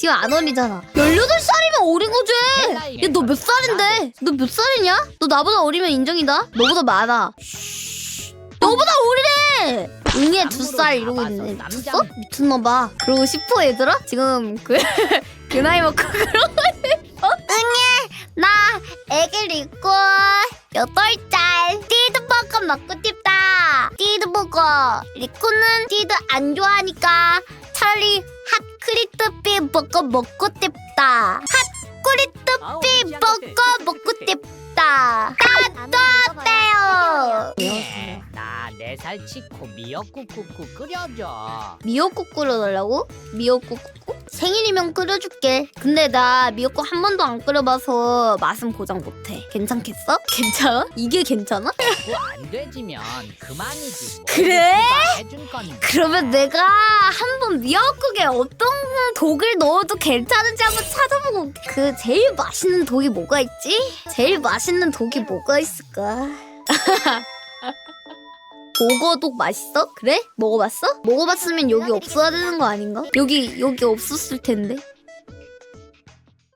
지금 안 어리잖아. 18살이면 어린 거지. 야 너 몇 살인데? 너 몇 살이냐? 너 나보다 어리면 인정이다? 너보다 많아. 너보다 어리네 응애 두 살 이러고 있네. 미쳤어? 미쳤나봐. 그러고 싶어 얘들아? 지금 그, 그 나이 먹고 그러고 어? 응애 나 애기를 있고 여덟 살 띠드버거 먹고 싶다. 띠드버거. 리코는 띠드 안 좋아하니까 차라리 핫크리트피 버거 먹고 싶다 핫크리트피 버거 먹고 싶다 나도 어때요 예, 나네 살 치코 미역국국국 끓여줘. 미역국 끓여달라고? 미역국 국 생일이면 끓여줄게. 근데 나 미역국 한 번도 안 끓여봐서 맛은 보장 못해. 괜찮겠어? 괜찮아? 이게 괜찮아? 뭐안 되지면 그만이지. 뭐. 그래? 누가 해준 건데. 그러면 내가 한 번 미역국에 어떤 독을 넣어도 괜찮은지 한번 찾아보고. 그 제일 맛있는 독이 뭐가 있지? 제일 맛있는 독이 뭐가 있을까? 보거독 맛있어? 그래? 먹어봤어? 먹어봤으면 여기 없어야 되는 거 아닌가? 여기 여기 없었을 텐데.